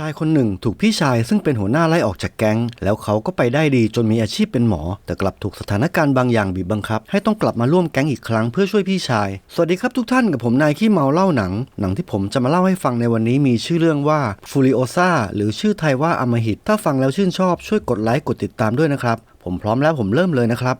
ชายคนหนึ่งถูกพี่ชายซึ่งเป็นหัวหน้าไล่ออกจากแก๊ง แล้วเขาก็ไปได้ดีจนมีอาชีพเป็นหมอ แต่กลับถูกสถานการณ์บางอย่างบีบบังคับ ให้ต้องกลับมาร่วมแก๊งอีกครั้งเพื่อช่วยพี่ชาย สวัสดีครับทุกท่านกับผมนายขี้เมาเล่าหนัง หนังที่ผมจะมาเล่าให้ฟังในวันนี้มีชื่อเรื่องว่าฟูริโอซาหรือชื่อไทยว่าอมหิต ถ้าฟังแล้วชื่นชอบช่วยกดไลค์กดติดตามด้วยนะครับผมพร้อมแล้วผมเริ่มเลยนะครับ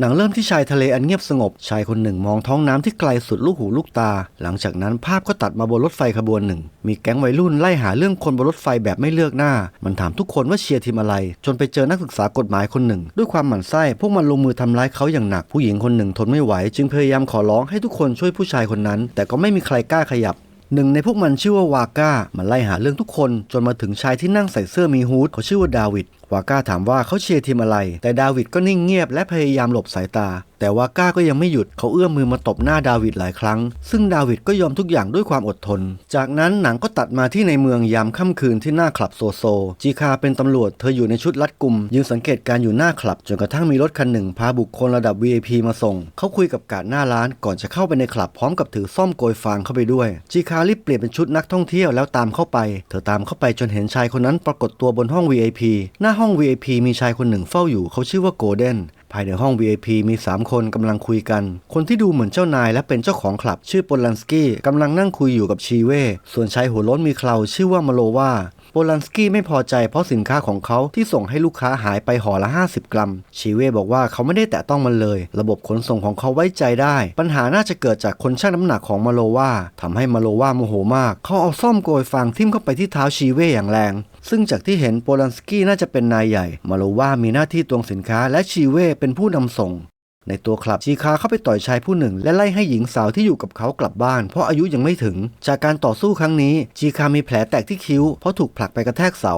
หนังเริ่มที่ชายทะเลอันเงียบสงบ ชายคนหนึ่งมองท้องน้ำที่ไกลสุดลูกหูลูกตา หลังจากนั้นภาพก็ตัดมาบนรถไฟขบวนหนึ่ง มีแก๊งวัยรุ่นไล่หาเรื่องคนบนรถไฟแบบไม่เลือกหน้า มันถามทุกคนว่าเชียร์ทีมอะไร จนไปเจอนักศึกษากฎหมายคนหนึ่ง ด้วยความหมั่นไส้พวกมันลงมือทำร้ายเขาอย่างหนักผู้หญิงคนหนึ่งทนไม่ไหว จึงพยายามขอร้องให้ทุกคนช่วยผู้ชายคนนั้น แต่ก็ไม่มีใครกล้าขยับ หนึ่งในพวกมันชื่อว่าวาก้ามันไล่หาเรื่องทุกคนจนมาถึงชายที่นั่งใส่เสื้อมีฮูดเขาชื่อว่าดาวิดวาก้าถามว่าเขาเชียร์ทีมอะไร แต่ดาวิดก็นิ่งเงียบและพยายามหลบสายตาแต่ว่าก้าก็ยังไม่หยุดเขาเอื้อมมือมาตบหน้าดาวิดหลายครั้ง ซึ่งดาวิดก็ยอมทุกอย่างด้วยความอดทน จากนั้นหนังก็ตัดมาที่ในเมืองยามค่ำคืนที่หน้าคลับโซโซ จีคาเป็นตำรวจเธออยู่ในชุดรัดกุม ยืนสังเกตการอยู่หน้าคลับ จนกระทั่งมีรถคันหนึ่งพาบุคคลระดับ VIP มาส่ง เขาคุยกับกาดหน้าร้านก่อนจะเข้าไปในคลับพร้อมกับถือซ่อมโกยฟางเข้าไปด้วย จีคารีบเปลี่ยนเป็นชุดนักท่องเที่ยวแล้วตามเข้าไป เธอตามเข้าไปจนเห็นชายคนนั้นปรากฏตัวบนห้อง VIP หน้าห้อง VIP มีชายคนหนึ่งเฝ้าอยู่เขาชื่อว่าโกลเด้นายในห้อง VIP มี 3 คนกำลังคุยกัน คนที่ดูเหมือนเจ้านายและเป็นเจ้าของคลับชื่อโปลันสกี้กำลังนั่งคุยอยู่กับชีเว่ส่วนชายหัวล้นมีเคราชื่อว่ามาโลวาโปลันสกี้ไม่พอใจเพราะสินค้าของเขาที่ส่งให้ลูกค้าหายไปห่อละ 50 กรัม ชีเว่บอกว่าเขาไม่ได้แตะต้องมันเลย ระบบขนส่งของเขาไว้ใจได้ ปัญหาน่าจะเกิดจากคนชั่งน้ำหนักของมาโลวาทำให้มาโลวาโมโหมาก เขาเอาซ่อมโกยฟางทิ่มเข้าไปที่เท้าชีเว่อย่างแรง ซึ่งจากที่เห็นโปลันสกี้น่าจะเป็นนายใหญ่ มาโลว่ามีหน้าที่ตวงสินค้าและชีเว่เป็นผู้นำส่ง ในตัวคลับชีคาเข้าไปต่อยชายผู้หนึ่ง และไล่ให้หญิงสาวที่อยู่กับเขากลับบ้าน เพราะอายุยังไม่ถึง จากการต่อสู้ครั้งนี้ชีคามีแผลแตกที่คิ้วเพราะถูกผลักไปกระแทกเสา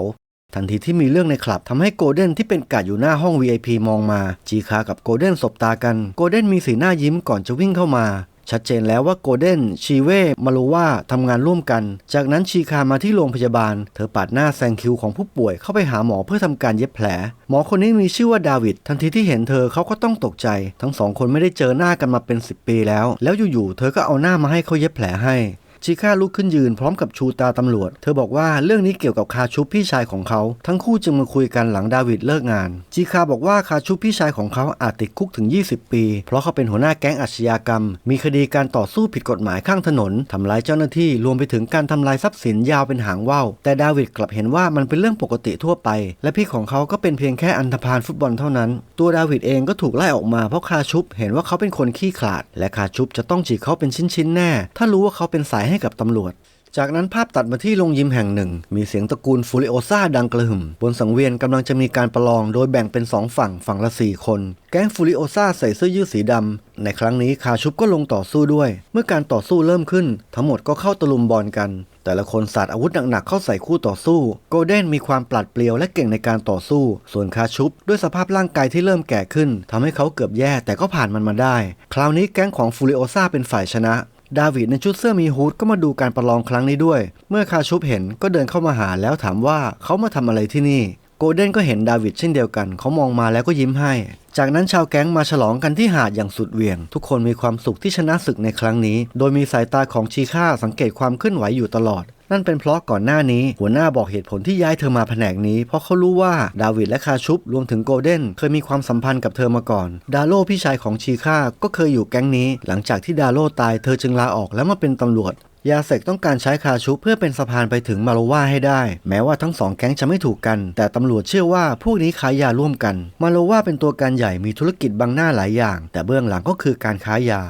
ทันทีที่มีเรื่องในคลับทำให้โกลเด้นที่เป็นกาดอยู่หน้าห้อง VIP มองมา จีคากับโกลเด้นสบตากัน โกลเด้นมีสีหน้ายิ้มก่อนจะวิ่งเข้ามา ชัดเจนแล้วว่าโกลเด้นชีเว่มาโลว่าทำงานร่วมกัน จากนั้นชีคามาที่โรงพยาบาล เธอปาดหน้าแซงคิวของผู้ป่วยเข้าไปหาหมอเพื่อทำการเย็บแผล หมอคนนี้มีชื่อว่าดาวิดทันทีที่เห็นเธอเขาก็ต้องตกใจ ทั้งสองคนไม่ได้เจอหน้ากันมาเป็น 10 ปีแล้ว แล้วอยู่ๆเธอก็เอาหน้ามาให้เขาเย็บแผลให้ ชิค่าลุกขึ้นยืนพร้อมกับชูตาตำรวจ เธอบอกว่าเรื่องนี้เกี่ยวกับคาชุบพี่ชายของเขา ทั้งคู่จึงมาคุยกันหลังดาวิดเลิกงานจีคาบอกว่าคาชุบพี่ชายของเขาอาจติดคุกถึง 20 ปี เพราะเขาเป็นหัวหน้าแก๊งอาชญากรรม มีคดีการต่อสู้ผิดกฎหมายข้างถนนทำร้ายเจ้าหน้าที่รวมไปถึงการทำลายทรัพย์สินยาวเป็นหางว่าวแต่ดาวิดกลับเห็นว่ามันเป็นเรื่องปกติทั่วไป และพี่ของเขาก็เป็นเพียงแค่อันธพาลฟุตบอลเท่านั้น ตัวดาวิดเองก็ถูกไล่ออกมาเพราะคาชุบเห็นว่าเขาเป็นคนขี้ขลาด และคาชุบจะต้องจีบเขาเป็นชิ้นๆแน่ ถ้ารู้ว่าเขาเป็นสายให้กับตำรวจ จากนั้นภาพตัดมาที่โรงยิมแห่งหนึ่ง มีเสียงตระกูลฟูริโอซาดังกระหึ่ม บนสังเวียนกำลังจะมีการประลองโดยแบ่งเป็น2ฝั่งฝั่งละ4คน แก๊งฟูริโอซาใส่เสื้อยืดสีดำ ในครั้งนี้คาชุบก็ลงต่อสู้ด้วย เมื่อการต่อสู้เริ่มขึ้น ทั้งหมดก็เข้าตะลุมบอลกัน แต่ละคนสาดอาวุธหนักๆเข้าใส่คู่ต่อสู้โกลเด้นมีความปลัดเปรียวและเก่งในการต่อสู้ ส่วนคาชุบด้วยสภาพร่างกายที่เริ่มแก่ขึ้นทำให้เขาเกือบแย่แต่ก็ผ่านมันมาได้ คราวนี้แก๊งของฟูริโอซาเป็นฝ่ายชนะ ดาวิดในชุดเสื้อมีฮูดก็มาดูการประลองครั้งนี้ด้วย เมื่อคาชุบเห็นก็เดินเข้ามาหาแล้วถามว่าเขามาทำอะไรที่นี่ โกลเด้นก็เห็นดาวิดเช่นเดียวกัน เขามองมาแล้วก็ยิ้มให้ จากนั้นชาวแก๊งมาฉลองกันที่หาดอย่างสุดเหวี่ยง ทุกคนมีความสุขที่ชนะศึกในครั้งนี้ โดยมีสายตาของชีค่าสังเกตความเคลื่อนไหวอยู่ตลอด นั่นเป็นเพราะก่อนหน้านี้หัวหน้าบอกเหตุผลที่ย้ายเธอมาแผนกนี้ เพราะเขารู้ว่าดาวิดและคาชุบรวมถึงโกลเด้นเคยมีความสัมพันธ์กับเธอมาก่อน ดาโลพี่ชายของชีค่าก็เคยอยู่แก๊งนี้ หลังจากที่ดาโลตายเธอจึงลาออกแล้วมาเป็นตำรวจยาเสกต้องการใช้คาชุเพื่อเป็นสะพานไปถึงมาโลวาให้ได้ แม้ว่าทั้งสองแก๊งจะไม่ถูกกัน แต่ตำรวจเชื่อว่าพวกนี้ขายยาร่วมกัน มาโลวาเป็นตัวการใหญ่มีธุรกิจบังหน้าหลายอย่าง แต่เบื้องหลังก็คือการค้ายา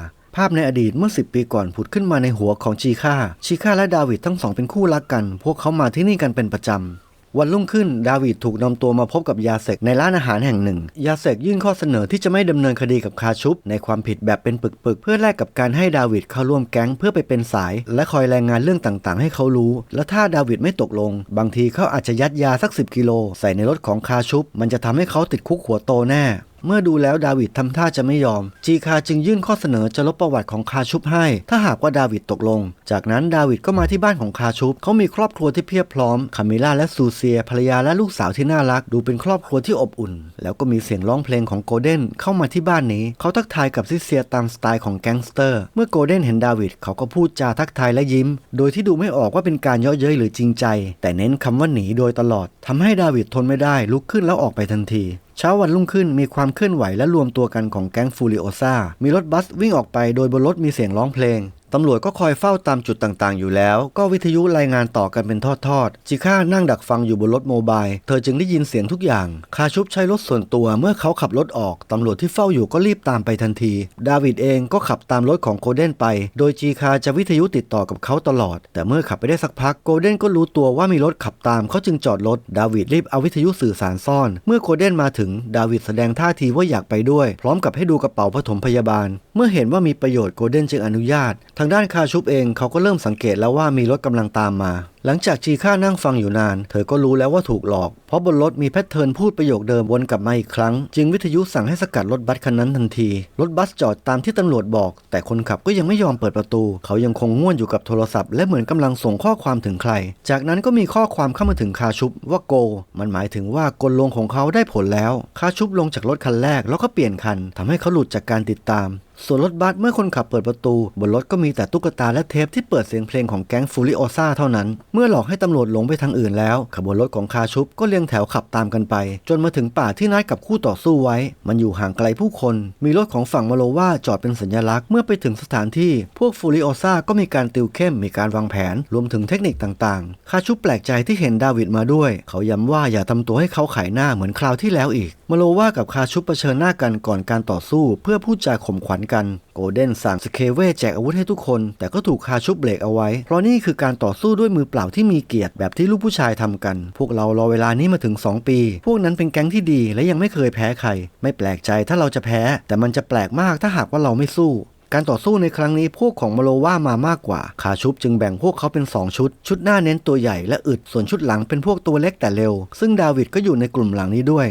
าพในอดีตเมื่อ 10 ปีก่อนผุดขึ้นมาในหัวของชีค่า ชีค่าและดาวิดทั้งสองเป็นคู่รักกัน พวกเขามาที่นี่กันเป็นประจำวันรุ่งขึ้น ดาวิดถูกนำตัวมาพบกับยาเสกในร้านอาหารแห่งหนึ่ง ยาเสกยื่นข้อเสนอที่จะไม่ดำเนินคดีกับคาชุบ ในความผิดแบบเป็นปึกๆ เพื่อแลกกับการให้ดาวิดเข้าร่วมแก๊งเพื่อไปเป็นสาย และคอยรายงานเรื่องต่างๆ ให้เขารู้ และถ้าดาวิดไม่ตกลง บางทีเขาอาจจะยัดยาสัก 10 กิโล ใส่ในรถของคาชุบ มันจะทำให้เขาติดคุกหัวโตแน่ เมื่อดูแล้วดาวิดทำท่าจะไม่ยอม จีคาจึงยื่นข้อเสนอจะลบประวัติของคาชุบให้ ถ้าหากว่าดาวิดตกลง จากนั้นดาวิดก็มาที่บ้านของคาชุบเขามีครอบครัวที่เพียบพร้อมคามิล่าและซูเซียภรรยาและลูกสาวที่น่ารัก ดูเป็นครอบครัวที่อบอุ่น แล้วก็มีเสียงร้องเพลงของโกลเด้นเข้ามาที่บ้านนี้ เขาทักทายกับซิเซียตามสไตล์ของแก๊งสเตอร์ เมื่อโกลเด้นเห็นดาวิดเขาก็พูดจาทักทายและยิ้ม โดยที่ดูไม่ออกว่าเป็นการเย่อเย้ยหรือจริงใจ แต่เน้นคำว่าหนีโดยตลอดทำให้ดาวิดทนไม่ได้ลุกขึ้นแล้วออกไปทันที เช้าวันรุ่งขึ้นมีความเคลื่อนไหวและรวมตัวกันของแก๊งฟูริโอซามีรถบัสวิ่งออกไปโดยบนรถมีเสียงร้องเพลง ตำรวจก็คอยเฝ้าตามจุดต่างๆ อยู่แล้ว ก็วิทยุรายงานต่อกันเป็นทอดๆ จิค่านั่งดักฟังอยู่บนรถโมบาย เธอจึงได้ยินเสียงทุกอย่าง คาชุบใช้รถส่วนตัวเมื่อเขาขับรถออก ตำรวจที่เฝ้าอยู่ก็รีบตามไปทันที ดาวิดเองก็ขับตามรถของโกลเด้นไป โดยจีคาจะวิทยุติดต่อกับเขาตลอด แต่เมื่อขับไปได้สักพักโกลเด้นก็รู้ตัวว่ามีรถขับตามเขาจึงจอดรถ ดาวิดรีบเอาวิทยุสื่อสารซ่อน เมื่อโกลเด้นมาถึง ดาวิดแสดงท่าทีว่าอยากไปด้วย พร้อมกับให้ดูกระเป๋าปฐมพยาบาล เมื่อเห็นว่ามีประโยชน์โกลเด้นจึงอนุญาตทางด้านคาชุบเองเขาก็เริ่มสังเกตแล้วว่ามีรถกำลังตามมาหลังจากจีค่านั่งฟังอยู่นาน เธอก็รู้แล้วว่าถูกหลอก เพราะบนรถมีแพทเทิร์นพูดประโยคเดิมวนกลับมาอีกครั้ง จึงวิทยุสั่งให้สกัดรถบัสคันนั้นทันที รถบัสจอดตามที่ตำรวจบอก แต่คนขับก็ยังไม่ยอมเปิดประตู เขายังคงง่วนอยู่กับโทรศัพท์และเหมือนกำลังส่งข้อความถึงใคร จากนั้นก็มีข้อความเข้ามาถึงคาชุบว่าโก มันหมายถึงว่ากลลงของเขาได้ผลแล้ว คาชุบลงจากรถคันแรกแล้วก็เปลี่ยนคันทำให้เขาหลุดจากการติดตามส่วนรถบัสเมื่อคนขับเปิดประตู บนรถก็มีแต่ตุ๊กตาและเทปที่เปิดเสียงเพลงของแก๊งฟูริโอซาเท่านั้นเมื่อหลอกให้ตำรวจหลงไปทางอื่นแล้ว ขบวนรถของคาชุบก็เรียงแถวขับตามกันไป จนมาถึงป่าที่นัดกับคู่ต่อสู้ไว้ มันอยู่ห่างไกลผู้คน มีรถของฝั่งมาโลว่าจอดเป็นสัญลักษณ์เมื่อไปถึงสถานที่ พวกฟูริโอซาก็มีการติวเข้มมีการวางแผนรวมถึงเทคนิคต่างๆ คาชุบแปลกใจที่เห็นดาวิดมาด้วย เขาย้ำว่าอย่าทำตัวให้เขาขายหน้าเหมือนคราวที่แล้วอีกมาโลว่ากับคาชุบเผชิญหน้ากันก่อนการต่อสู้ เพื่อพูดจาข่มขวัญกัน กลเด้นสั่งสเคเว่แจกอาวุธให้ทุกคน แต่ก็ถูกคาชุบเบรกเอาไว้ เพราะนี่คือการต่อสู้ด้วยมือเปล่าที่มีเกียรติแบบที่ลูกผู้ชายทำกัน พวกเรารอเวลานี้มาถึง 2 ปี พวกนั้นเป็นแก๊งที่ดีและยังไม่เคยแพ้ใคร ไม่แปลกใจถ้าเราจะแพ้ แต่มันจะแปลกมากถ้าหากว่าเราไม่สู้การต่อสู้ในครั้งนี้พวกของมาโลว่ามามากกว่าคาชุบจึงแบ่งพวกเขาเป็น 2 ชุด ชุดหน้าเน้นตัวใหญ่และอึด ส่วนชุดหลังเป็นพวกตัวเล็กแต่เร็ว ซึ่งดาวิดก็อยู่ในกลุ่มหลังนี้ด้วย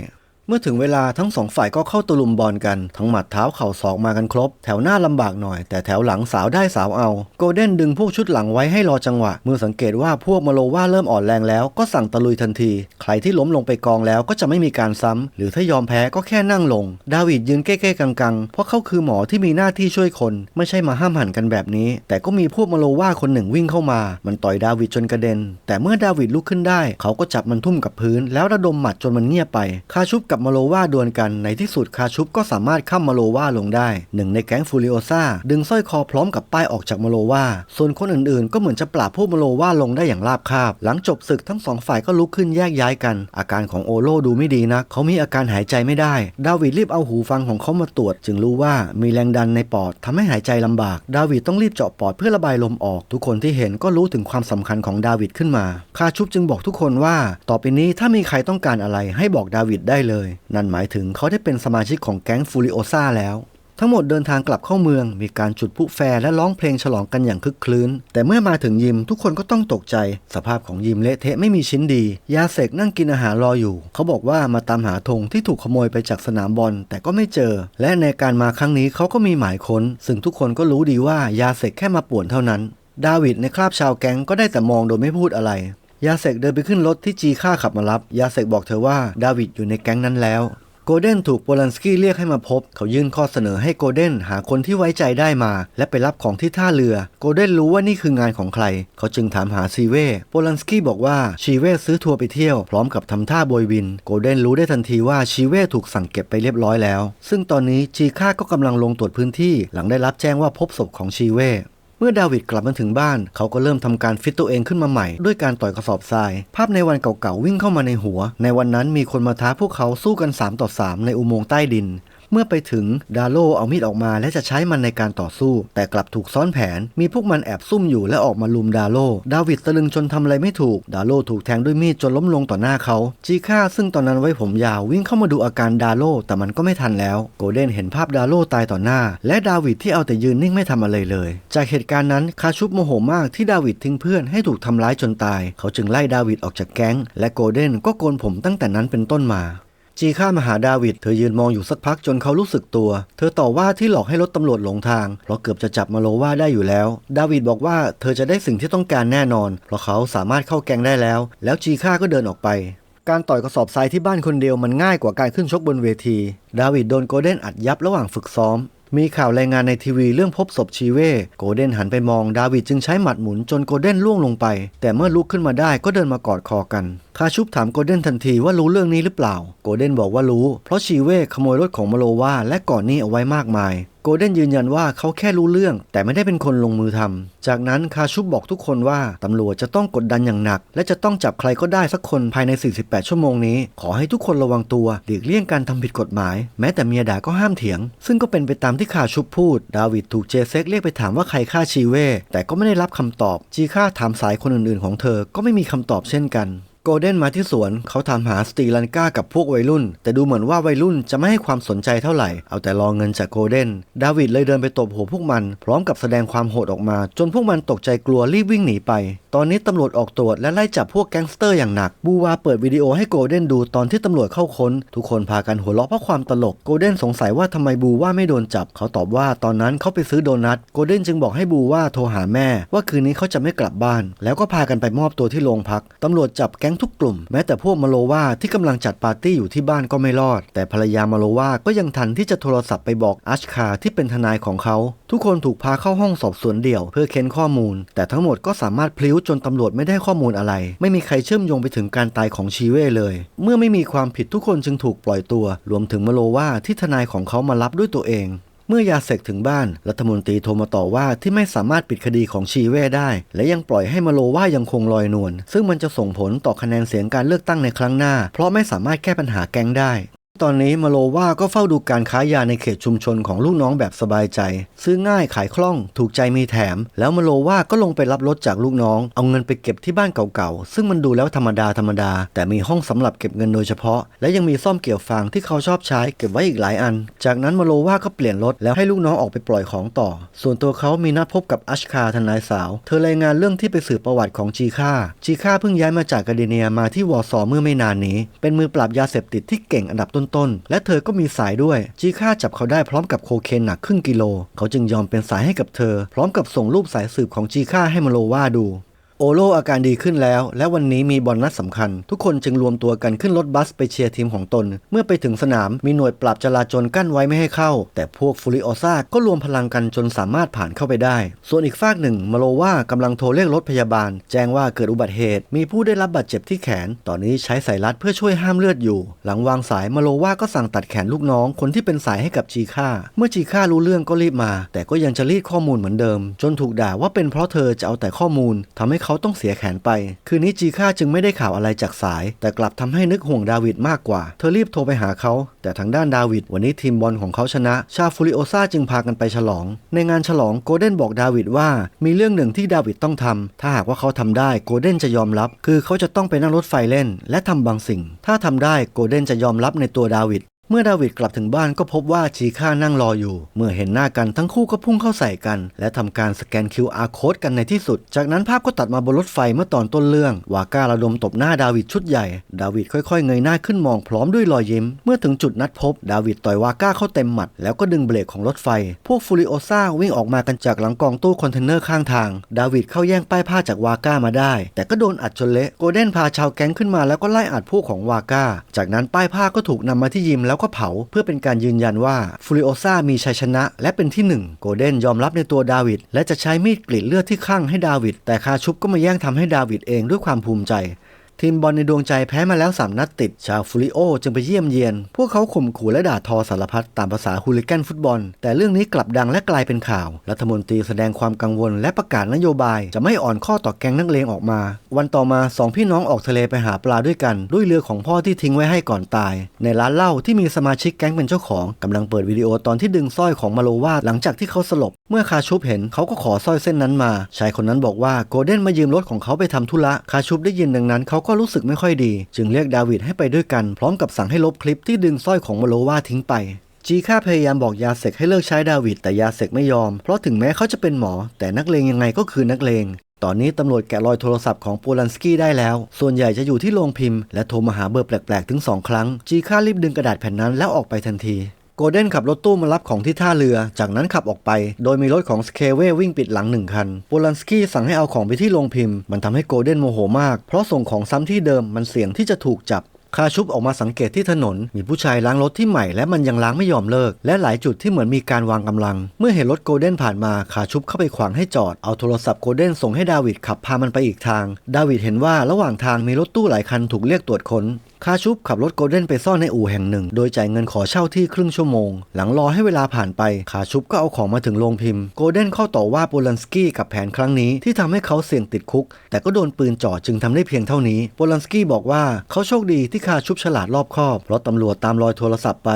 เมื่อถึงเวลาทั้งสองฝ่ายก็เข้าตะลุมบอลกัน ทั้งหมัดเท้าเข่าศอกมากันครบ แถวหน้าลำบากหน่อย แต่แถวหลังสาวได้สาวเอา โกลเด้นดึงพวกชุดหลังไว้ให้รอจังหวะ เมื่อสังเกตว่าพวกมาโลว่าเริ่มอ่อนแรงแล้วก็สั่งตะลุยทันที ใครที่ล้มลงไปกองแล้วก็จะไม่มีการซ้ำ หรือถ้ายอมแพ้ก็แค่นั่งลง ดาวิดยืนเก้ๆกังๆ เพราะเขาคือหมอที่มีหน้าที่ช่วยคน ไม่ใช่มาห้ามหันกันแบบนี้ แต่ก็มีพวกมาโลว่าคนหนึ่งวิ่งเข้ามา มันต่อยดาวิดจนกระเด็น แต่เมื่อดาวิดลุกขึ้นได้ เขาก็จับมันทุ่มกับพื้น แล้วระดมหมัดจนมันเงียบไป คาชุบกับมาโลว่าดวลกันในที่สุดคาชุบก็สามารถข้ามมาโลว่าลงได้หนึ่งในแก๊งฟูริโอซาดึงสร้อยคอพร้อมกับป้ายออกจากมาโลว่าส่วนคนอื่นๆ ก็เหมือนจะปราบพวกมาโลว่าลงได้อย่างราบคาบ หลังจบศึกทั้งสองฝ่ายก็ลุกขึ้นแยกย้ายกัน อาการของโอโลดูไม่ดีนักเขามีอาการหายใจไม่ได้ ดาวิดรีบเอาหูฟังของเขามาตรวจ จึงรู้ว่ามีแรงดันในปอดทำให้หายใจลำบาก ดาวิดต้องรีบเจาะปอดเพื่อระบายลมออก ทุกคนที่เห็นก็รู้ถึงความสำคัญของดาวิดขึ้นมา คาชุบจึงบอกทุกคนว่า ต่อไปนี้ถ้ามีใครต้องการอะไรให้บอกดาวิดได้เลยนั่นหมายถึงเขาได้เป็นสมาชิกของแก๊งฟูริโอซาแล้ว ทั้งหมดเดินทางกลับเข้าเมือง มีการจุดพลุแฟร์และร้องเพลงฉลองกันอย่างคึกคลื้น แต่เมื่อมาถึงยิมทุกคนก็ต้องตกใจ สภาพของยิมเละเทะไม่มีชิ้นดี ยาเสกนั่งกินอาหารรออยู่ เขาบอกว่ามาตามหาธงที่ถูกขโมยไปจากสนามบอลแต่ก็ไม่เจอ และในการมาครั้งนี้เขาก็มีหมายค้น ซึ่งทุกคนก็รู้ดีว่ายาเสกแค่มาป่วนเท่านั้นดาวิดในคราบชาวแก๊งก็ได้แต่มองโดยไม่พูดอะไร ยาเสกเดินไปขึ้นรถที่จีค่าขับมารับ ยาเสกบอกเธอว่าดาวิดอยู่ในแก๊งนั้นแล้ว โกลเด้นถูกโปลันสกี้เรียกให้มาพบ เขายื่นข้อเสนอให้โกลเด้นหาคนที่ไว้ใจได้มา และไปรับของที่ท่าเรือ โกลเด้นรู้ว่านี่คืองานของใคร เขาจึงถามหาชีเว่โปลันสกี้บอกว่าชีเว่ซื้อทัวร์ไปเที่ยวพร้อมกับทำท่าโบยบิน โกลเด้นรู้ได้ทันทีว่าชีเว่ถูกสั่งเก็บไปเรียบร้อยแล้ว ซึ่งตอนนี้จีค่าก็กำลังลงตรวจพื้นที่หลังได้รับแจ้งว่าพบศพของชีเว่ เมื่อดาวิดกลับมาถึงบ้าน เขาก็เริ่มทำการฟิตตัวเองขึ้นมาใหม่ ด้วยการต่อยกระสอบทราย ภาพในวันเก่าๆวิ่งเข้ามาในหัว ในวันนั้นมีคนมาท้าพวกเขาสู้กัน 3 ต่อ 3 ในอุโมงค์ใต้ดิน เมื่อไปถึงดาโลเอามีดออกมาและจะใช้มันในการต่อสู้ แต่กลับถูกซ้อนแผน มีพวกมันแอบซุ่มอยู่และออกมาลุมดาโล ดาวิดตะลึงจนทำอะไรไม่ถูก ดาโลถูกแทงด้วยมีดจนล้มลงต่อหน้าเขา จีค่าซึ่งตอนนั้นไว้ผมยาววิ่งเข้ามาดูอาการดาโล แต่มันก็ไม่ทันแล้ว โกลเด้นเห็นภาพดาโลตายต่อหน้า และดาวิดที่เอาแต่ยืนนิ่งไม่ทำอะไรเลย จากเหตุการณ์นั้นคาชุบโมโหมากที่ดาวิดทิ้งเพื่อนให้ถูกทำร้ายจนตาย เขาจึงไล่ดาวิดออกจากแก๊ง และโกลเด้นก็โกนผมตั้งแต่นั้นเป็นต้นมา จีข้ามาหาดาวิด เธอยืนมองอยู่สักพักจนเขารู้สึกตัว เธอต่อว่าที่หลอกให้รถตำรวจหลงทาง เพราะเกือบจะจับมาโลว่าได้อยู่แล้ว ดาวิดบอกว่าเธอจะได้สิ่งที่ต้องการแน่นอน เพราะเขาสามารถเข้าแกงได้แล้ว แล้วจีข้าก็เดินออกไป การต่อยกระสอบทรายที่บ้านคนเดียวมันง่ายกว่าการขึ้นชกบนเวที ดาวิดโดนโกลเด้นอัดยับระหว่างฝึกซ้อม มีข่าวรายงานในทีวีเรื่องพบศพชีเว่โกลเด้นหันไปมองดาวิดจึงใช้หมัดหมุนจนโกลเด้นล่วงลงไป แต่เมื่อลุกขึ้นมาได้ก็เดินมากอดคอกัน คาชุบถามโกลเด้นทันทีว่ารู้เรื่องนี้หรือเปล่า โกลเด้นบอกว่ารู้ เพราะชีเว่ขโมยรถของมาโลวาและก่อนหนี้เอาไว้มากมาย กลเด้นยืนยันว่าเขาแค่รู้เรื่อง แต่ไม่ได้เป็นคนลงมือทำจากนั้นคาชุบบอกทุกคนว่าตำรวจจะต้องกดดันอย่างหนัก และจะต้องจับใครก็ได้สักคนภายใน 48 ชั่วโมงนี้ ขอให้ทุกคนระวังตัวหลีกเลี่ยงการทำผิดกฎหมาย แม้แต่เมียด่าก็ห้ามเถียง ซึ่งก็เป็นไปตามที่คาชุบพูด ดาวิดถูกเจเซกเรียกไปถามว่าใครฆ่าชีเว่แต่ก็ไม่ได้รับคำตอบจีค่าถามสายคนอื่นๆ ของเธอก็ไม่มีคำตอบเช่นกัน โกลเด้นมาที่สวนเขาถามหาสตีลันก้ากับพวกวัยรุ่น แต่ดูเหมือนว่าวัยรุ่นจะไม่ให้ความสนใจเท่าไหร่ เอาแต่รอเงินจากโกลเด้น ดาวิดเลยเดินไปตบหัวพวกมัน พร้อมกับแสดงความโหดออกมา จนพวกมันตกใจกลัวรีบวิ่งหนีไป ตอนนี้ตำรวจออกตรวจและไล่จับพวกแก๊งสเตอร์อย่างหนัก บูวาเปิดวิดีโอให้โกลเด้นดูตอนที่ตำรวจเข้าค้น ทุกคนพากันหัวเราะเพราะความตลก โกลเด้นสงสัยว่าทำไมบูว่าไม่โดนจับ เขาตอบว่าตอนนั้นเขาไปซื้อโดนัท โกลเด้นจึงบอกให้บูว่าโทรหาแม่ ว่าคืนนี้เขาจะไม่กลับบ้าน แล้วก็พากันไปมอบตัวที่โรงพักตำรวจจับแกงทุกกลุ่ม แม้แต่พวกมาโลวาที่กำลังจัดปาร์ตี้อยู่ที่บ้านก็ไม่รอด แต่ภรรยามาโลวาก็ยังทันที่จะโทรศัพท์ไปบอกอัชคาที่เป็นทนายของเขา ทุกคนถูกพาเข้าห้องสอบสวนเดี่ยวเพื่อเค้นข้อมูล แต่ทั้งหมดก็สามารถพลิ้วจนตำรวจไม่ได้ข้อมูลอะไร ไม่มีใครเชื่อมโยงไปถึงการตายของชีเว่เลย เมื่อไม่มีความผิดทุกคนจึงถูกปล่อยตัว รวมถึงมาโลวาที่ทนายของเขามารับด้วยตัวเอง เมื่อยาเสกถึงบ้าน รัฐมนตรีโทรมาต่อว่าที่ไม่สามารถปิดคดีของชีเว่ได้ และยังปล่อยให้มาโลว่ายังคงลอยนวลซึ่งมันจะส่งผลต่อคะแนนเสียงการเลือกตั้งในครั้งหน้า เพราะไม่สามารถแก้ปัญหาแก๊งได้ ตอนนี้มาโลว่าก็เฝ้าดูการค้ายาในเขตชุมชนของลูกน้องแบบสบายใจ ซื้อง่ายขายคล่อง ถูกใจมีแถม แล้วมาโลว่าก็ลงไปรับรถจากลูกน้อง เอาเงินไปเก็บที่บ้านเก่าๆ ซึ่งมันดูแล้วธรรมดาธรรมดา แต่มีห้องสำหรับเก็บเงินโดยเฉพาะ และยังมีซ่อมเกี่ยวฟางที่เขาชอบใช้เก็บไว้อีกหลายอัน จากนั้นมาโลว่าก็เปลี่ยนรถแล้วให้ลูกน้องออกไปปล่อยของต่อ ส่วนตัวเขามีนัดพบกับอัชคาทนายสาว เธอรายงานเรื่องที่ไปสืบประวัติของจีค่าจีค่าเพิ่งย้ายมาจากกาเดเนียมาที่วอร์ซอเมื่อไม่นานนี้ เป็นมือปราบยาเสพติดที่เก่งอันดับต้นๆและเธอก็มีสายด้วย จีค่าจับเขาได้พร้อมกับโคเคนหนักครึ่งกิโล เขาจึงยอมเป็นสายให้กับเธอ พร้อมกับส่งรูปสายสืบของจีค่าให้มาโลว่าดู โอโลอาการดีขึ้นแล้ว และวันนี้มีบอลนัดสำคัญ ทุกคนจึงรวมตัวกันขึ้นรถบัสไปเชียร์ทีมของตน เมื่อไปถึงสนามมีหน่วยปราบจราจรกั้นไว้ไม่ให้เข้า แต่พวกฟูริโอซาก็รวมพลังกันจนสามารถผ่านเข้าไปได้ ส่วนอีกฝากหนึ่งมาโลว่ากำลังโทรเรียกรถพยาบาล แจ้งว่าเกิดอุบัติเหตุ มีผู้ได้รับบาดเจ็บที่แขน ตอนนี้ใช้สายรัดเพื่อช่วยห้ามเลือดอยู่ หลังวางสายมาโลว่าก็สั่งตัดแขนลูกน้องคนที่เป็นสายให้กับจีค่าเมื่อจีค่ารู้เรื่องก็รีบมา แต่ก็ยังจะรีดข้อมูลเหมือนเดิม จนถูกด่าว่าเป็นเพราะเธอจะเอาแต่ข้อมูลทำให้เขาต้องเสียแขนไป คืนนี้จีค่าจึงไม่ได้ข่าวอะไรจากสาย แต่กลับทำให้นึกห่วงดาวิดมากกว่า เธอรีบโทรไปหาเขา แต่ทางด้านดาวิดวันนี้ทีมบอลของเขาชนะ ชาฟูริโอซาจึงพากันไปฉลอง ในงานฉลองโกลเด้นบอกดาวิดว่ามีเรื่องหนึ่งที่ดาวิดต้องทำถ้าหากว่าเขาทำได้โกลเด้นจะยอมรับ คือเขาจะต้องไปนั่งรถไฟเล่น และทำบางสิ่ง ถ้าทำได้โกลเด้นจะยอมรับในตัวดาวิด เมื่อดาวิดกลับถึงบ้านก็พบว่าชีค่านั่งรออยู่ เมื่อเห็นหน้ากันทั้งคู่ก็พุ่งเข้าใส่กัน และทำการสแกน QR code กันในที่สุด จากนั้นภาพก็ตัดมาบนรถไฟเมื่อตอนต้นเรื่อง วาก้าระดมตบหน้าดาวิดชุดใหญ่ ดาวิดค่อยๆ เงยหน้าขึ้นมองพร้อมด้วยรอยยิ้ม เมื่อถึงจุดนัดพบ ดาวิดต่อยวาก้าเข้าเต็มหมัด แล้วก็ดึงเบรกของรถไฟ พวกฟูริโอซ่าวิ่งออกมากันจากหลังกองตู้คอนเทนเนอร์ข้างทาง ดาวิดเข้าแย่งป้ายผ้าจากวาก้ามาได้ แต่ก็โดนอัดจนเละ โกลเด้นพาชาวแก๊งขึ้นมาแล้วก็ไล่อัดพวกของวาก้า จากนั้นป้ายผ้าก็ถูกนำมาที่ยิมแล้วก็เผาเพื่อเป็นการยืนยันว่าฟูริโอซามีชัยชนะ และเป็นที่หนึ่งโกลเด้นยอมรับในตัวดาวิดและจะใช้มีดกรีดเลือดที่ข้างให้ดาวิดแต่คาชุบก็มาแย่งทำให้ดาวิดเองด้วยความภูมิใจ ทีมบอลในดวงใจแพ้มาแล้ว 3 นัดติด ชาวฟูริโอจึงไปเยี่ยมเยียน พวกเขาข่มขู่และด่าทอสารพัดตามภาษาฮูลิแกนฟุตบอล แต่เรื่องนี้กลับดังและกลายเป็นข่าว รัฐมนตรีแสดงความกังวลและประกาศนโยบาย จะไม่อ่อนข้อต่อแก๊งนักเลงออกมา วันต่อมาสองพี่น้องออกทะเลไปหาปลาด้วยกัน ด้วยเรือของพ่อที่ทิ้งไว้ให้ก่อนตาย ในร้านเหล้าที่มีสมาชิกแก๊งเป็นเจ้าของกำลังเปิดวิดีโอตอนที่ดึงสร้อยของมาโลวาหลังจากที่เขาสลบ เมื่อคาชุบเห็นเขาก็ขอสร้อยเส้นนั้นมาชายคนนั้นบอกว่าโกลเด้นมายืมรถของเขาไปทำธุระคาชุบได้ยินดังนั้นเขาก็รู้สึกไม่ค่อยดี จึงเรียกดาวิดให้ไปด้วยกัน พร้อมกับสั่งให้ลบคลิปที่ดึงสร้อยของมาโลวาทิ้งไปจีค่าพยายามบอกยาเสกให้เลิกใช้ดาวิดแต่ยาเสกไม่ยอม เพราะถึงแม้เขาจะเป็นหมอ แต่นักเลงยังไงก็คือนักเลง ตอนนี้ตำรวจแกะรอยโทรศัพท์ของโปลันสกี้ได้แล้ว ส่วนใหญ่จะอยู่ที่โรงพิมพ์และโทรมาหาเบอร์แปลกๆ ถึง 2 ครั้ง จีค่ารีบดึงกระดาษแผ่นนั้นแล้วออกไปทันที โกลเด้นขับรถตู้มารับของที่ท่าเรือ จากนั้นขับออกไป โดยมีรถของสเคเววิ่งปิดหลังหนึ่งคัน โปลันสกี้สั่งให้เอาของไปที่โรงพิมพ์ มันทำให้โกลเด้นโมโหมาก เพราะส่งของซ้ำที่เดิมมันเสี่ยงที่จะถูกจับ คาชุบออกมาสังเกตที่ถนน มีผู้ชายล้างรถที่ใหม่และมันยังล้างไม่ยอมเลิก และหลายจุดที่เหมือนมีการวางกำลัง เมื่อเห็นรถโกลเด้นผ่านมาคาชุบเข้าไปขวางให้จอด เอาโทรศัพท์โกลเด้นส่งให้ดาวิดขับพามันไปอีกทาง ดาวิดเห็นว่าระหว่างทางมีรถตู้หลายคันถูกเรียกตรวจค้น คาชุบขับรถโกลเด้นไปซ่อนในอู่แห่งหนึ่ง โดยจ่ายเงินขอเช่าที่ครึ่งชั่วโมง หลังรอให้เวลาผ่านไป คาชุบก็เอาของมาถึงโรงพิมพ์ โกลเด้นเข้าต่อว่าโปลันสกี้กับแผนครั้งนี้ที่ทำให้เขาเสี่ยงติดคุก แต่ก็โดนปืนจ่อจึงทำได้เพียงเท่านี้ โปลันสกี้บอกว่าเขาโชคดีที่คาชุบฉลาดรอบคอบ เพราะตำรวจตามรอยโทรศัพท์ไป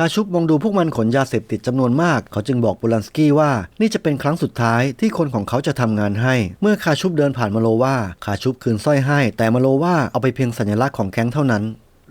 คาชุบมองดูพวกมันขนยาเสพติดจำนวนมาก เขาจึงบอกปูลันสกี้ว่านี่จะเป็นครั้งสุดท้ายที่คนของเขาจะทำงานให้ เมื่อคาชุบเดินผ่านมาโลว่าคาชุบคืนสร้อยให้ แต่มาโลว่าเอาไปเพียงสัญลักษณ์ของแก๊งเท่านั้น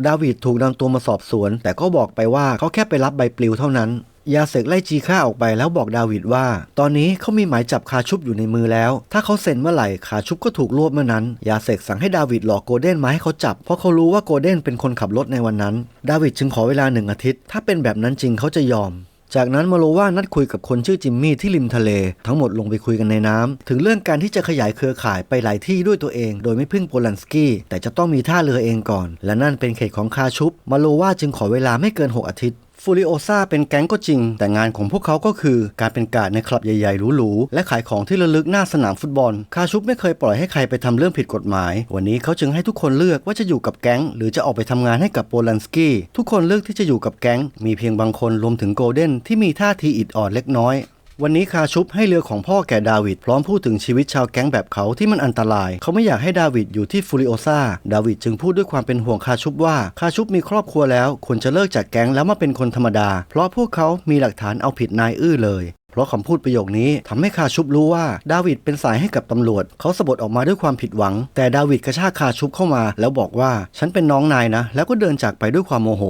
ดาวิดถูกนำตัวมาสอบสวน แต่ก็บอกไปว่าเขาแค่ไปรับใบปลิวเท่านั้น ยาเสกไล่จีค่าออกไปแล้วบอกดาวิดว่า ตอนนี้เขามีหมายจับคาชุบอยู่ในมือแล้ว ถ้าเขาเซ็นเมื่อไหร่คาชุบก็ถูกรวบเมื่อนั้น ยาเสกสั่งให้ดาวิดหลอกโกลเด้นมาให้เขาจับ เพราะเขารู้ว่าโกลเด้นเป็นคนขับรถในวันนั้น ดาวิดจึงขอเวลาหนึ่งอาทิตย์ ถ้าเป็นแบบนั้นจริงเขาจะยอมจากนั้นมาโลว่านัดคุยกับคนชื่อจิมมี่ที่ริมทะเล ทั้งหมดลงไปคุยกันในน้ำถึงเรื่องการที่จะขยายเครือข่ายไปหลายที่ด้วยตัวเอง โดยไม่พึ่งโปลันสกี้ แต่จะต้องมีท่าเรือเองก่อน และนั่นเป็นเขตของคาชุบมาโลว่าจึงขอเวลาไม่เกิน 6 อาทิตย์ ฟูริโอซาเป็นแก๊งก็จริง แต่งานของพวกเขาก็คือการเป็นการดในคลับใหญ่ๆหรูๆ และขายของที่ระลึกหน้าสนามฟุตบอล คาชุบไม่เคยปล่อยให้ใครไปทำเรื่องผิดกฎหมาย วันนี้เขาจึงให้ทุกคนเลือกว่าจะอยู่กับแก๊ง หรือจะออกไปทำงานให้กับโปลันสกี้ ทุกคนเลือกที่จะอยู่กับแก๊ง มีเพียงบางคนรวมถึงโกลเด้นที่มีท่าทีอิดออดเล็กน้อย วันนี้คาชุบให้เรือของพ่อแก่ดาวิดพร้อมพูดถึงชีวิตชาวแก๊งแบบเขาที่มันอันตราย เขาไม่อยากให้ดาวิดอยู่ที่ฟูริโอซาดาวิดจึงพูดด้วยความเป็นห่วงคาชุบว่าคาชุบมีครอบครัวแล้วควรจะเลิกจากแก๊งแล้วมาเป็นคนธรรมดา เพราะพวกเขามีหลักฐานเอาผิดนายอื้อเลยเพราะคำพูดประโยคนี้ทำให้คาชุบรู้ว่าดาวิดเป็นสายให้กับตำรวจ เขาสะบดออกมาด้วยความผิดหวัง แต่ดาวิดกระชากคาชุบเข้ามา แล้วบอกว่าฉันเป็นน้องนายนะ แล้วก็เดินจากไปด้วยความโมโห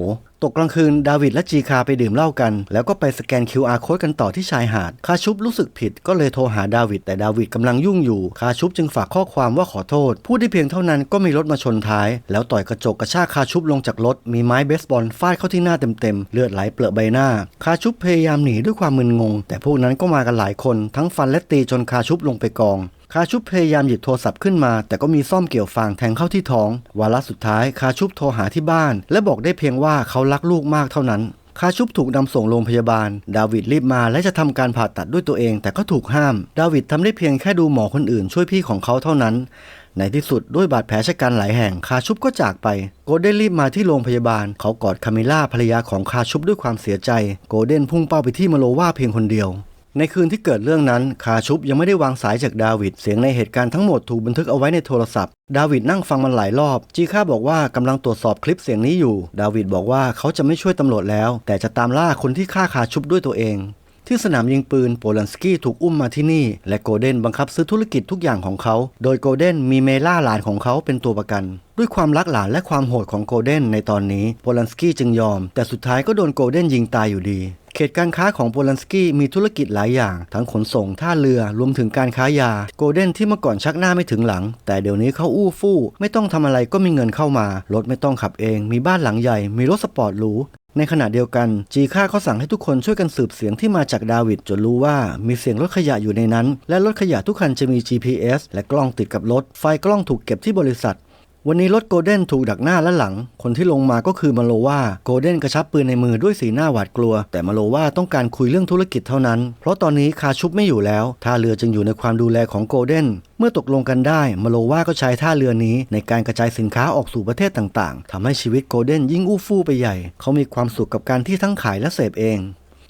ตกกลางคืนดาวิดและจีคาไปดื่มเหล้ากัน แล้วก็ไปสแกน QR โค้ดกันต่อที่ชายหาด คาชุบรู้สึกผิดก็เลยโทรหาดาวิดแต่ดาวิดกำลังยุ่งอยู่ คาชุบจึงฝากข้อความว่าขอโทษ พูดได้เพียงเท่านั้นก็มีรถมาชนท้าย แล้วต่อยกระจกกระชากคาชุบลงจากรถ มีไม้เบสบอลฟาดเข้าที่หน้าเต็มๆ เลือดไหลเปลือใบหน้า คาชุบพยายามหนีด้วยความมึนงง แต่พวกนั้นก็มากันหลายคน ทั้งฟันและตีจนคาชุบลงไปกอง คาชุบพยายามหยิบโทรศัพท์ขึ้นมา แต่ก็มีซ่อมเกี่ยวฟางแทงเข้าที่ท้อง วาระสุดท้ายคาชุบโทรหาที่บ้าน และบอกได้เพียงว่าเขารักลูกมากเท่านั้นคาชุบถูกนำส่งโรงพยาบาล ดาวิดรีบมาและจะทำการผ่าตัดด้วยตัวเอง แต่ก็ถูกห้าม ดาวิดทำได้เพียงแค่ดูหมอคนอื่นช่วยพี่ของเขาเท่านั้น ในที่สุดด้วยบาดแผลชะกันหลายแห่งคาชุบก็จากไป โกลเด้นรีบมาที่โรงพยาบาล เขากอดคามิล่าภรรยาของคาชุบด้วยความเสียใจ โกลเด้นพุ่งเป้าไปที่มาโลว่าเพียงคนเดียว ในคืนที่เกิดเรื่องนั้น คาชุบยังไม่ได้วางสายจากดาวิด เสียงในเหตุการณ์ทั้งหมดถูกบันทึกเอาไว้ในโทรศัพท์ ดาวิดนั่งฟังมันหลายรอบ จีค่าบอกว่ากำลังตรวจสอบคลิปเสียงนี้อยู่ ดาวิดบอกว่าเขาจะไม่ช่วยตำรวจแล้ว แต่จะตามล่าคนที่ฆ่าคาชุบด้วยตัวเอง ที่สนามยิงปืนโปลันสกี้ถูกอุ้มมาที่นี่ และโกลเด้นบังคับซื้อธุรกิจทุกอย่างของเขา โดยโกลเด้นมีเมล่าหลานของเขาเป็นตัวประกัน ด้วยความรักหลานและความโหดของโกลเด้นในตอนนี้โปลันสกี้จึงยอม แต่สุดท้ายก็โดนโกลเด้นยิงตายอยู่ดี เขตการค้าของโปลันสกี้มีธุรกิจหลายอย่าง ทั้งขนส่งท่าเรือรวมถึงการค้ายา โกลเด้นที่เมื่อก่อนชักหน้าไม่ถึงหลัง แต่เดี๋ยวนี้เขาอู้ฟู่ ไม่ต้องทำอะไรก็มีเงินเข้ามา รถไม่ต้องขับเอง มีบ้านหลังใหญ่ มีรถสปอร์ตหรูในขณะเดียวกันจีค่าเขาสั่งให้ทุกคนช่วยกันสืบเสียงที่มาจากดาวิดจนรู้ว่ามีเสียงรถขยะอยู่ในนั้น และรถขยะทุกคันจะมี GPS และกล้องติดกับรถ ไฟกล้องถูกเก็บที่บริษัท วันนี้รถโกลเด้นถูกดักหน้าและหลัง คนที่ลงมาก็คือมาโลว่าโกลเด้นกระชับปืนในมือด้วยสีหน้าหวาดกลัว แต่มาโลว่าต้องการคุยเรื่องธุรกิจเท่านั้น เพราะตอนนี้คาชุบไม่อยู่แล้ว ท่าเรือจึงอยู่ในความดูแลของโกลเด้นเมื่อตกลงกันได้ มาโลว่าก็ใช้ท่าเรือนี้ในการกระจายสินค้าออกสู่ประเทศต่างๆทำให้ชีวิตโกลเด้นยิ่งอู้ฟู่ไปใหญ่ เขามีความสุขกับการที่ทั้งขายและเสพเอง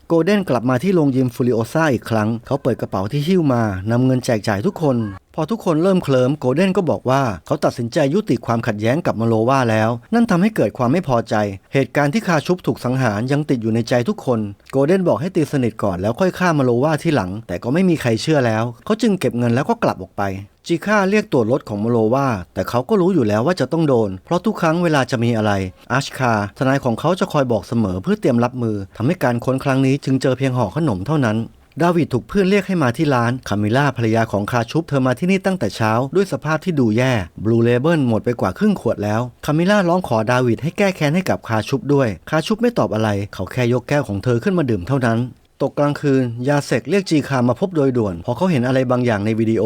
โกลเด้นกลับมาที่โรงยิมฟูริโอซาอีกครั้ง เขาเปิดกระเป๋าที่หิ้วมา นำเงินแจกจ่ายทุกคน พอทุกคนเริ่มเคลิมโกลเด้นก็บอกว่าเขาตัดสินใจยุติความขัดแย้งกับมาโลวาแล้ว นั่นทำให้เกิดความไม่พอใจ เหตุการณ์ที่คาชุบถูกสังหารยังติดอยู่ในใจทุกคน โกลเด้นบอกให้ตีสนิทก่อนแล้วค่อยฆ่ามาโลวาที่หลัง แต่ก็ไม่มีใครเชื่อแล้ว เขาจึงเก็บเงินแล้วก็กลับออกไปจีค่าเรียกตรวจรถของมาโลว่า แต่เขาก็รู้อยู่แล้วว่าจะต้องโดน เพราะทุกครั้งเวลาจะมีอะไรอาชคาทนายของเขาจะคอยบอกเสมอเพื่อเตรียมรับมือทำให้การค้นครั้งนี้จึงเจอเพียงห่อขนมเท่านั้น ดาวิดถูกเพื่อนเรียกให้มาที่ร้านคามิล่าภรรยาของคาชุบเธอมาที่นี่ตั้งแต่เช้า ด้วยสภาพที่ดูแย่บลูเลเบิลหมดไปกว่าครึ่งขวดแล้วคามิล่าร้องขอดาวิดให้แก้แค้นให้กับคาชุบด้วย คาชุบไม่ตอบอะไร เขาแค่ยกแก้วของเธอขึ้นมาดื่มเท่านั้น ตกกลางคืน ยาเสกเรียกจีคามาพบโดยด่วนเพอเขาเห็นอะไรบางอย่างในวิดีโอ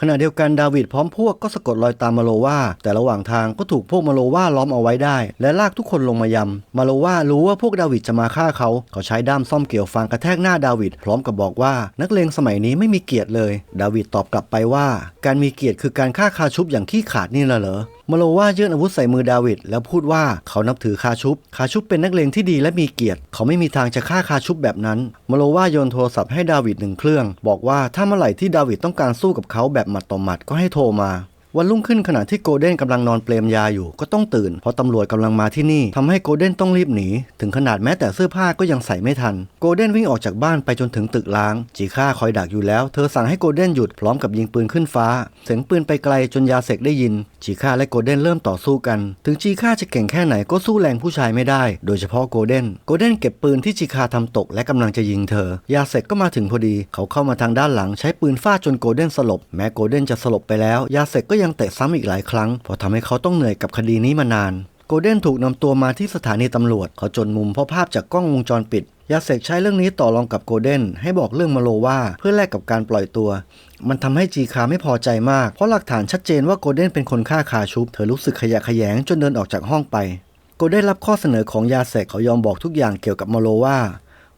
ขณะเดียวกันดาวิดพร้อมพวกก็สะกดรอยตามมาโลว่าแต่ระหว่างทางก็ถูกพวกมาโลว่าล้อมเอาไว้ได้ และลากทุกคนลงมายำมาโลว่ารู้ว่าพวกดาวิดจะมาฆ่าเขาเขาใช้ด้ามซ่อมเกี่ยวฟางกระแทกหน้าดาวิดพร้อมกับบอกว่า นักเลงสมัยนี้ไม่มีเกียรติเลย ดาวิดตอบกลับไปว่า การมีเกียรติคือการฆ่าคาชุบอย่างขี้ขาดนี่แหละเหรอ มาโลว่ายื่นอาวุธใส่มือดาวิดแล้วพูดว่าเขานับถือคาชุบ คาชุบเป็นนักเลงที่ดีและมีเกียรติ เขาไม่มีทางจะฆ่าคาชุบแบบนั้น มาโลว่าโยนโทรศัพท์ให้ดาวิดหนึ่งเครื่อง บอกว่าถ้าเมื่อไหร่ที่ดาวิดต้องการสู้กับเขาแบบหมัดต่อหมัดก็ให้โทรมาวันรุ่งขึ้นขณะที่โกลเด้นกำลังนอนเปลมยาอยู่ก็ต้องตื่น เพราะตำรวจกำลังมาที่นี่ทำให้โกลเด้นต้องรีบหนี ถึงขนาดแม้แต่เสื้อผ้าก็ยังใส่ไม่ทัน โกลเด้นวิ่งออกจากบ้านไปจนถึงตึกล้าง จีค่าคอยดักอยู่แล้ว เธอสั่งให้โกลเด้นหยุดพร้อมกับยิงปืนขึ้นฟ้า เสียงปืนไปไกลจนยาเสกได้ยินจีค่าและโกลเด้นเริ่มต่อสู้กัน ถึงจีค่าจะเก่งแค่ไหนก็สู้แรงผู้ชายไม่ได้ โดยเฉพาะโกลเด้น โกลเด้นเก็บปืนที่จีค่าทำตกและกำลังจะยิงเธอ ยาเสกก็มาถึงพอดี เขาเข้ามาทางด้านหลังใช้ปืนฟาดจนโกลเด้นสลบ แม้โกลเด้นจะสลบไปแล้ว ยาเสกก็ยังเตะซ้ำอีกหลายครั้งเพราะทำให้เขาต้องเหนื่อยกับคดีนี้มานาน โกลเด้นถูกนำตัวมาที่สถานีตำรวจ เขาจนมุมเพราะภาพจากกล้องวงจรปิด ยาเสกใช้เรื่องนี้ต่อรองกับโกลเด้นให้บอกเรื่องมาโลว่าเพื่อแลกกับการปล่อยตัว มันทำให้จีคาไม่พอใจมาก เพราะหลักฐานชัดเจนว่าโกลเด้นเป็นคนฆ่าคาชุบ เธอรู้สึกขยะแขยงจนเดินออกจากห้องไป โกลเด้นรับข้อเสนอของยาเสกเขายอมบอกทุกอย่างเกี่ยวกับมาโลว่า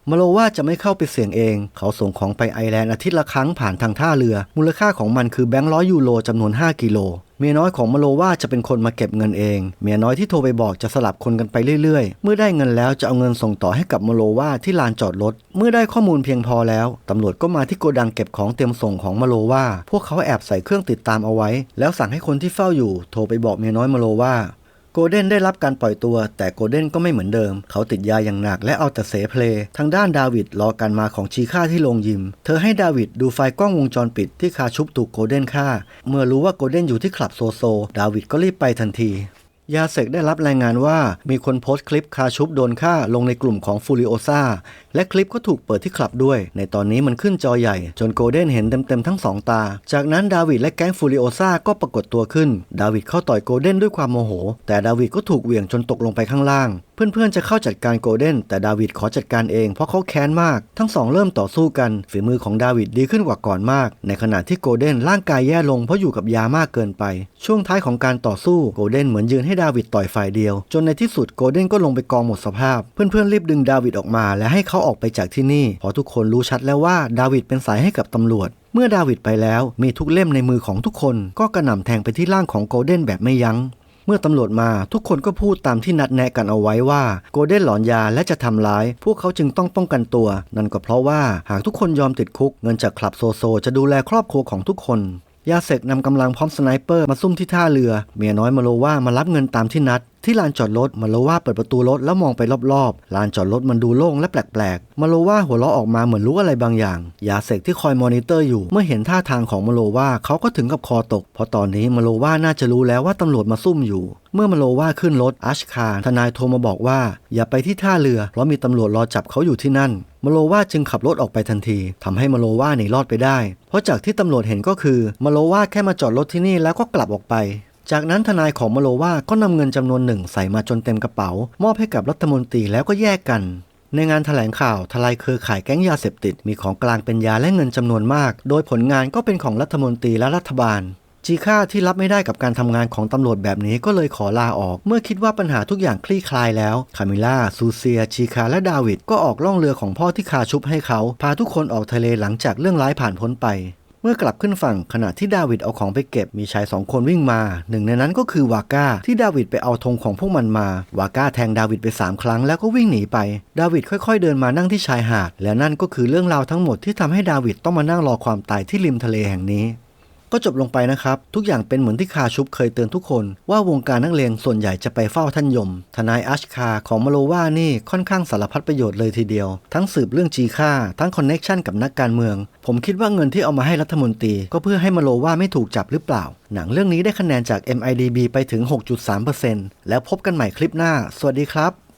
มาโลว่าจะไม่เข้าไปเสี่ยงเอง เขาส่งของไปไอแลนด์อาทิตย์ละครั้งผ่านทางท่าเรือ มูลค่าของมันคือแบงค์ร้อยยูโรจำนวน 5 กิโล เมียน้อยของมาโลว่าจะเป็นคนมาเก็บเงินเอง เมียน้อยที่โทรไปบอกจะสลับคนกันไปเรื่อยๆ เมื่อได้เงินแล้วจะเอาเงินส่งต่อให้กับมาโลว่าที่ลานจอดรถ เมื่อได้ข้อมูลเพียงพอแล้ว ตำรวจก็มาที่โกดังเก็บของเตรียมส่งของมาโลว่า พวกเขาแอบใส่เครื่องติดตามเอาไว้ แล้วสั่งให้คนที่เฝ้าอยู่ โทรไปบอกเมียน้อยมาโลว่า โกลเด้นได้รับการปล่อยตัว แต่โกลเด้นก็ไม่เหมือนเดิม เขาติดยาอย่างหนักและเอาแต่เสเพลทางด้านดาวิดรอการมาของชีค่าที่โรงยิม เธอให้ดาวิดดูไฟกล้องวงจรปิดที่คาชุบถูกโกลเด้นฆ่า เมื่อรู้ว่าโกลเด้นอยู่ที่คลับโซโซ ดาวิดก็รีบไปทันทียาเสกได้รับรายงานว่ามีคนโพสต์คลิปคาชุบโดนฆ่าลงในกลุ่มของฟูริโอซาและคลิปก็ถูกเปิดที่คลับด้วย ในตอนนี้มันขึ้นจอใหญ่ จนโกลเด้นเห็นเต็มๆทั้งสองตา จากนั้นดาวิดและแก๊งฟูริโอซาก็ปรากฏตัวขึ้น ดาวิดเข้าต่อยโกลเด้นด้วยความโมโห แต่ดาวิดก็ถูกเหวี่ยงจนตกลงไปข้างล่าง เพื่อนๆจะเข้าจัดการโกลเด้นแต่ดาวิดขอจัดการเองเพราะเขาแค้นมาก ทั้งสองเริ่มต่อสู้กัน ฝีมือของดาวิดดีขึ้นกว่าก่อนมาก ในขณะที่โกลเด้นร่างกายแย่ลงเพราะอยู่กับยามากเกินไป ช่วงท้ายของการต่อสู้โกลเด้นเหมือนยืนให้ดาวิดต่อยฝ่ายเดียว จนในที่สุดโกลเด้นก็ลงไปกองหมดสภาพ เพื่อนๆรีบดึงดาวิดออกมาและให้เขาออกไปจากที่นี่เพราะทุกคนรู้ชัดแล้วว่าดาวิดเป็นสายให้กับตำรวจ เมื่อดาวิดไปแล้วมีทุกเล่มในมือของทุกคน ก็กระหน่ำแทงไปที่ร่างของโกลเด้นแบบไม่ยัง้งเมื่อตำรวจมาทุกคนก็พูดตามที่นัดแนะกันเอาไว้ว่าโกลเด้นหลอนยาและจะทำร้าย พวกเขาจึงต้องป้องกันตัว นั่นก็เพราะว่าหากทุกคนยอมติดคุก เงินจากคลับโซโซ จะดูแลครอบครัวของทุกคน ยาเสกนำกำลังพร้อมสไนเปอร์มาซุ่มที่ท่าเรือ เมียน้อยมาโลว่ามารับเงินตามที่นัด ที่ลานจอดรถมาโลว่าเปิดประตูรถแล้วมองไปรอบๆ ลานจอดรถมันดูโล่งและแปลกๆ มาโลว่าหัวเราะออกมาเหมือนรู้อะไรบางอย่าง ยาเสกที่คอยมอนิเตอร์อยู่ เมื่อเห็นท่าทางของมาโลว่าเขาก็ถึงกับคอตก เพราะตอนนี้มาโลว่าน่าจะรู้แล้วว่าตำรวจมาซุ่มอยู่ เมื่อมาโลว่าขึ้นรถอัชคาทนายโทรมาบอกว่า อย่าไปที่ท่าเรือเพราะมีตำรวจรอจับเขาอยู่ที่นั่น มาโลว่าจึงขับรถออกไปทันทีทำให้มาโลว่าหนีรอดไปได้ เพราะจากที่ตำรวจเห็นก็คือมาโลว่าแค่มาจอดรถที่นี่แล้วก็กลับออกไป จากนั้นทนายของมาโลว่าก็นำเงินจำนวนหนึ่งใส่มาจนเต็มกระเป๋า มอบให้กับรัฐมนตรีแล้วก็แยกกันในงานแถลงข่าวทลายเครือข่ายแก๊งยาเสพติด มีของกลางเป็นยาและเงินจำนวนมาก โดยผลงานก็เป็นของรัฐมนตรีและรัฐบาล จีค่าที่รับไม่ได้กับการทำงานของตำรวจแบบนี้ก็เลยขอลาออก เมื่อคิดว่าปัญหาทุกอย่างคลี่คลายแล้ว คามิล่า ซูเซีย ชีคาและดาวิดก็ออกล่องเรือของพ่อที่คาชุบให้เขา พาทุกคนออกทะเลหลังจากเรื่องร้ายผ่านพ้นไป เมื่อกลับขึ้นฝั่งขณะที่ดาวิดเอาของไปเก็บมีชายสองคนวิ่งมา หนึ่งในนั้นก็คือวาก้าที่ดาวิดไปเอาธงของพวกมันมาวาก้าแทงดาวิดไปสามครั้งแล้วก็วิ่งหนีไป ดาวิดค่อย ๆ เดินมานั่งที่ชายหาด และนั่นก็คือเรื่องราวทั้งหมดที่ทำให้ดาวิดต้องมานั่งรอความตายที่ริมทะเลแห่งนี้ ก็จบลงไปนะครับ ทุกอย่างเป็นเหมือนที่คาชุบเคยเตือนทุกคน ว่าวงการนักเลงส่วนใหญ่จะไปเฝ้าท่านยม ทนายอัชคาของมาโลว่านี่ค่อนข้างสารพัดประโยชน์เลยทีเดียว ทั้งสืบเรื่องจีค่า ทั้งคอนเน็กชันกับนักการเมือง ผมคิดว่าเงินที่เอามาให้รัฐมนตรี ก็เพื่อให้มาโลว่าไม่ถูกจับหรือเปล่า หนังเรื่องนี้ได้คะแนนจาก MIDB ไปถึง 6.3%แล้วพบกันใหม่คลิปหน้า สวัสดีครับ